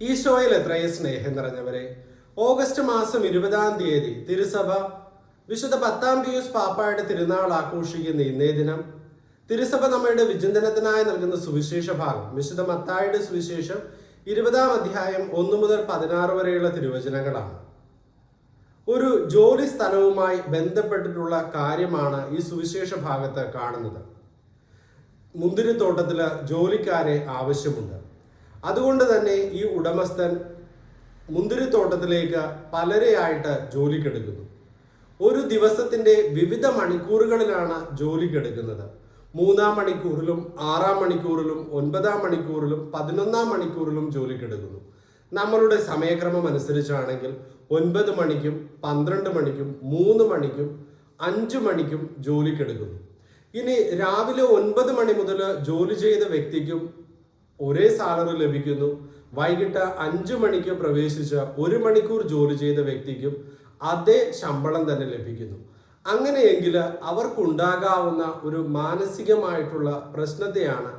ഈശോയിൽ എത്രയും സ്നേഹം നിറഞ്ഞവരെ? ഓഗസ്റ്റ് മാസം ഇരുപതാം തീയതി തിരുസഭ. വിശുദ്ധ പത്താം പിയൂസ് പാപ്പായുടെ തിരുനാൾ ആഘോഷിക്കുന്ന ഇന്നേ ദിനം. തിരുസഭ നമ്മുടെ വിചിന്തനത്തിനായി നൽകുന്ന സുവിശേഷ ഭാഗം. വിശുദ്ധ മത്തായുടെ സുവിശേഷം ഇരുപതാം അധ്യായം ഒന്ന് മുതൽ പതിനാറ് വരെയുള്ള തിരുവചനങ്ങളാണ്. ഒരു ജോലി സ്ഥലവുമായി ബന്ധപ്പെട്ടിട്ടുള്ള കാര്യമാണ് ഈ സുവിശേഷ ഭാഗത്ത് കാണുന്നത്. മുന്തിരിത്തോട്ടത്തിൽ ജോലിക്കാരെ ആവശ്യമുണ്ട്. അതുകൊണ്ട് തന്നെ ഈ ഉടമസ്ഥൻ മുന്തിരിത്തോട്ടത്തിലേക്ക് പലരെയായിട്ട് ജോലിക്കെടുക്കുന്നു. ഒരു ദിവസത്തിന്റെ വിവിധ മണിക്കൂറുകളിലാണ് ജോലിക്കെടുക്കുന്നത്. മൂന്നാം മണിക്കൂറിലും ആറാം മണിക്കൂറിലും ഒൻപതാം മണിക്കൂറിലും പതിനൊന്നാം മണിക്കൂറിലും ജോലിക്കെടുക്കുന്നു. നമ്മളുടെ സമയക്രമം അനുസരിച്ചാണെങ്കിൽ ഒൻപത് മണിക്കും പന്ത്രണ്ട് മണിക്കും മൂന്ന് മണിക്കും അഞ്ച് മണിക്കും ജോലിക്കെടുക്കുന്നു. ഇനി രാവിലെ ഒൻപത് മണി മുതൽ ജോലി ചെയ്ത വ്യക്തിക്കും ഒരേ സാലറി ലഭിക്കുന്നു. വൈകിട്ട് അഞ്ചു മണിക്ക് പ്രവേശിച്ച ഒരു മണിക്കൂർ ജോലി ചെയ്ത വ്യക്തിക്കും അതേ ശമ്പളം തന്നെ ലഭിക്കുന്നു. അങ്ങനെയെങ്കിൽ അവർക്കുണ്ടാകാവുന്ന ഒരു മാനസികമായിട്ടുള്ള പ്രശ്നത്തെയാണ്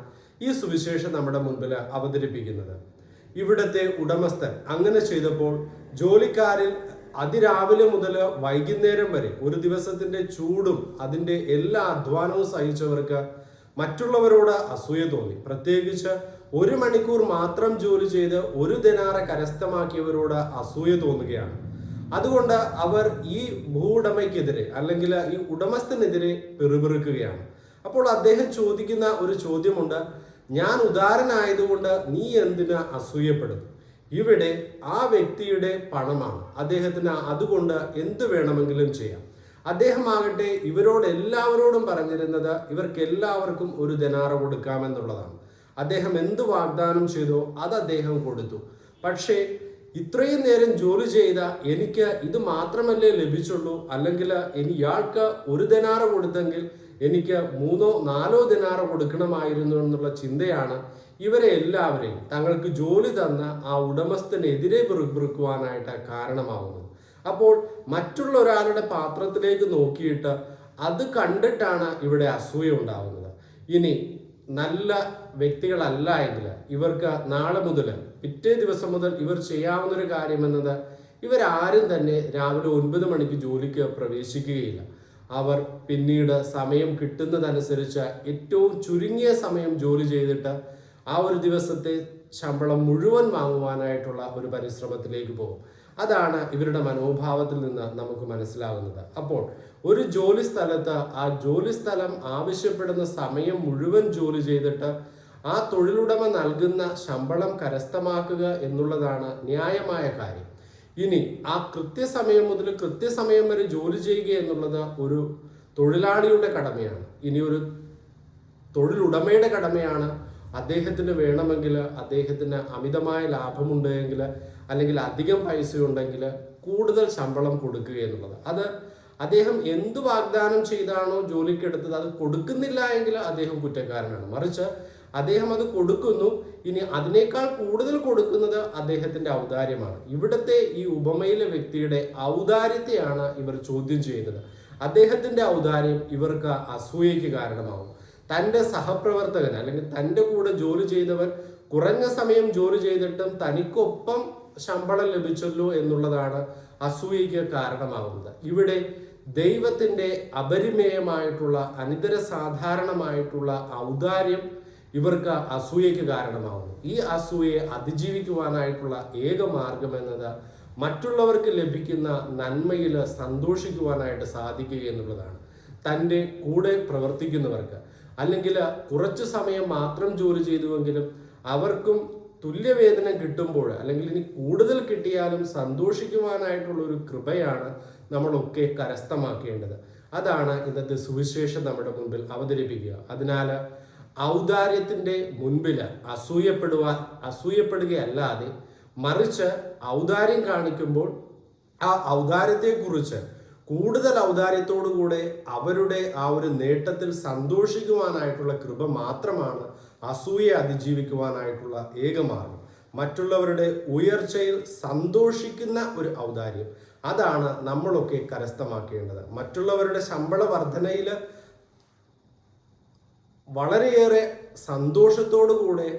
ഈ സുവിശേഷം നമ്മുടെ മുൻപിൽ അവതരിപ്പിക്കുന്നത്. ഇവിടുത്തെ ഉടമസ്ഥൻ അങ്ങനെ ചെയ്തപ്പോൾ ജോലിക്കാരിൽ അതിരാവിലെ മുതൽ വൈകുന്നേരം വരെ ഒരു ദിവസത്തിന്റെ ചൂടും അതിന്റെ എല്ലാ അധ്വാനവും സഹിച്ചവർക്ക് മറ്റുള്ളവരോട് അസൂയ തോന്നി. പ്രത്യേകിച്ച് ഒരു മണിക്കൂർ മാത്രം ജോലി ചെയ്ത് ഒരു ദിനാറെ കരസ്ഥമാക്കിയവരോട് അസൂയ തോന്നുകയാണ്. അതുകൊണ്ട് അവർ ഈ ഭൂവുടമയ്ക്കെതിരെ അല്ലെങ്കിൽ ഈ ഉടമസ്ഥനെതിരെ പിറുപിറുക്കുകയാണ്. അപ്പോൾ അദ്ദേഹം ചോദിക്കുന്ന ഒരു ചോദ്യമുണ്ട്. ഞാൻ ഉദാരനായതുകൊണ്ട് നീ എന്തിന് അസൂയപ്പെടുന്നു? ഇവിടെ ആ വ്യക്തിയുടെ പണമാണ്. അദ്ദേഹത്തിന് അതുകൊണ്ട് എന്ത് വേണമെങ്കിലും ചെയ്യാം. അദ്ദേഹമാകട്ടെ ഇവരോട് എല്ലാവരോടും പറഞ്ഞിരുന്നത് ഇവർക്ക് എല്ലാവർക്കും ഒരു ദനാറ കൊടുക്കാമെന്നുള്ളതാണ്. അദ്ദേഹം എന്ത് വാഗ്ദാനം ചെയ്തോ അത് അദ്ദേഹം കൊടുത്തു. പക്ഷേ ഇത്രയും നേരം ജോലി ചെയ്ത എനിക്ക് ഇത് മാത്രമല്ലേ ലഭിച്ചുള്ളൂ? അല്ലെങ്കിൽ ഇനി ഇയാൾക്ക് ഒരു ദിനാറ കൊടുത്തെങ്കിൽ എനിക്ക് മൂന്നോ നാലോ ദിനാറ കൊടുക്കണമായിരുന്നു എന്നുള്ള ചിന്തയാണ് ഇവരെ എല്ലാവരെയും തങ്ങൾക്ക് ജോലി തന്ന ആ ഉടമസ്ഥനെതിരെ പിറുപിറുക്കുവാനായിട്ട് കാരണമാവുന്നത്. അപ്പോൾ മറ്റുള്ള ഒരാളുടെ പാത്രത്തിലേക്ക് നോക്കിയിട്ട് അത് കണ്ടിട്ടാണ് ഇവിടെ അസൂയ ഉണ്ടാവുന്നത്. ഇനി നല്ല വ്യക്തികളല്ല എങ്കിൽ ഇവർക്ക് നാളെ മുതൽ പിറ്റേ ദിവസം മുതൽ ഇവർ ചെയ്യാവുന്നൊരു കാര്യം എന്നത് ഇവരാരും തന്നെ രാവിലെ ഒൻപത് മണിക്ക് ജോലിക്ക് പ്രവേശിക്കുകയില്ല. അവർ പിന്നീട് സമയം കിട്ടുന്നതനുസരിച്ച് ഏറ്റവും ചുരുങ്ങിയ സമയം ജോലി ചെയ്തിട്ട് ആ ഒരു ദിവസത്തെ ശമ്പളം മുഴുവൻ വാങ്ങുവാനായിട്ടുള്ള ഒരു പരിശ്രമത്തിലേക്ക് പോകും. അതാണ് ഇവരുടെ മനോഭാവത്തിൽ നിന്ന് നമുക്ക് മനസ്സിലാകുന്നത് അപ്പോൾ ഒരു ജോലി സ്ഥലത്ത് ആ ജോലി സ്ഥലം ആവശ്യപ്പെടുന്ന സമയം മുഴുവൻ ജോലി ചെയ്തിട്ട് ആ തൊഴിലുടമ നൽകുന്ന ശമ്പളം കരസ്ഥമാക്കുക എന്നുള്ളതാണ് ന്യായമായ കാര്യം. ഇനി ആ കൃത്യസമയം മുതൽ കൃത്യസമയം വരെ ജോലി ചെയ്യുക എന്നുള്ളത് ഒരു തൊഴിലാളിയുടെ കടമയാണ്. ഇനി ഒരു തൊഴിലുടമയുടെ കടമയാണ്. അദ്ദേഹത്തിന് വേണമെങ്കിൽ അദ്ദേഹത്തിന് അമിതമായ ലാഭമുണ്ടെങ്കിൽ അല്ലെങ്കിൽ അധികം പൈസ ഉണ്ടെങ്കിൽ കൂടുതൽ ശമ്പളം കൊടുക്കുക എന്നുള്ളത്. അത് അദ്ദേഹം എന്ത് വാഗ്ദാനം ചെയ്താണോ ജോലിക്കെടുത്തത് അത് കൊടുക്കുന്നില്ല എങ്കിൽ അദ്ദേഹം കുറ്റക്കാരനാണ്. മറിച്ച് അദ്ദേഹം അത് കൊടുക്കുന്നു. ഇനി അതിനേക്കാൾ കൂടുതൽ കൊടുക്കുന്നത് അദ്ദേഹത്തിന്റെ ഔദാര്യമാണ്. ഇവിടുത്തെ ഈ ഉപമയിലെ വ്യക്തിയുടെ ഔദാര്യത്തെയാണ് ഇവർ ചോദ്യം ചെയ്യുന്നത്. അദ്ദേഹത്തിന്റെ ഔദാര്യം ഇവർക്ക് അസൂയയ്ക്ക് കാരണമാവും. തന്റെ സഹപ്രവർത്തകൻ അല്ലെങ്കിൽ തന്റെ കൂടെ ജോലി ചെയ്തവൻ കുറഞ്ഞ സമയം ജോലി ചെയ്തിട്ടും തനിക്കൊപ്പം ശമ്പളം ലഭിച്ചല്ലോ എന്നുള്ളതാണ് അസൂയയ്ക്ക് കാരണമാകുന്നത്. ഇവിടെ ദൈവത്തിന്റെ അപരിമേയമായിട്ടുള്ള അനിതര സാധാരണമായിട്ടുള്ള ഔദാര്യം ഇവർക്ക് അസൂയയ്ക്ക് കാരണമാകുന്നു ഈ അസൂയയെ അതിജീവിക്കുവാനായിട്ടുള്ള ഏക മാർഗം എന്നത് മറ്റുള്ളവർക്ക് ലഭിക്കുന്ന നന്മയിൽ സന്തോഷിക്കുവാനായിട്ട് സാധിക്കുക എന്നുള്ളതാണ്. തന്റെ കൂടെ പ്രവർത്തിക്കുന്നവർക്ക്. അല്ലെങ്കിൽ കുറച്ച് സമയം മാത്രം ജോലി ചെയ്തുവെങ്കിലും അവർക്കും തുല്യവേതനം കിട്ടുമ്പോൾ അല്ലെങ്കിൽ ഇനി കൂടുതൽ കിട്ടിയാലും സന്തോഷിക്കുവാനായിട്ടുള്ള ഒരു കൃപയാണ് നമ്മളൊക്കെ കരസ്ഥമാക്കേണ്ടത്. അതാണ് ഇന്നത്തെ സുവിശേഷം നമ്മുടെ മുൻപിൽ അവതരിപ്പിക്കുക. അതിനാൽ ഔദാര്യത്തിന്റെ മുൻപിൽ അസൂയപ്പെടുവാൻ അസൂയപ്പെടുകയല്ലാതെ മറിച്ച് ഔദാര്യം കാണിക്കുമ്പോൾ ആ ഔദാര്യത്തെക്കുറിച്ച് കൂടുതൽ ഔദാര്യത്തോടുകൂടെ അവരുടെ ആ ഒരു നേട്ടത്തിൽ സന്തോഷിക്കുവാനായിട്ടുള്ള കൃപ മാത്രമാണ് അസൂയെ അതിജീവിക്കുവാനായിട്ടുള്ള ഏക മാർഗം. മറ്റുള്ളവരുടെ ഉയർച്ചയിൽ സന്തോഷിക്കുന്ന ഒരു ഔദാര്യം. അതാണ് നമ്മളൊക്കെ കരസ്ഥമാക്കേണ്ടത്. മറ്റുള്ളവരുടെ ശമ്പള വർധനയിൽ വളരെയേറെ സന്തോഷത്തോടു കൂടെ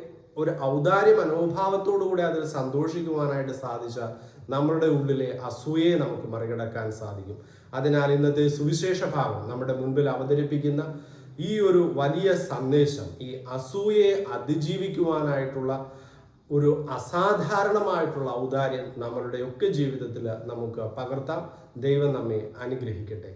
ഒരു ഔദാര്യ മനോഭാവത്തോടുകൂടി അതിൽ സന്തോഷിക്കുവാനായിട്ട് സാധിച്ച നമ്മളുടെ ഉള്ളിലെ അസൂയയെ നമുക്ക് മറികടക്കാൻ സാധിക്കും. അതിനാൽ ഇന്നത്തെ സുവിശേഷ ഭാവം നമ്മുടെ മുൻപിൽ അവതരിപ്പിക്കുന്ന ഈ ഒരു വലിയ സന്ദേശം ഈ അസൂയയെ അതിജീവിക്കുവാനായിട്ടുള്ള ഒരു അസാധാരണമായിട്ടുള്ള ഔദാര്യം നമ്മളുടെയൊക്കെ ജീവിതത്തിൽ നമുക്ക് പകർത്താം. ദൈവം നമ്മെ അനുഗ്രഹിക്കട്ടെ.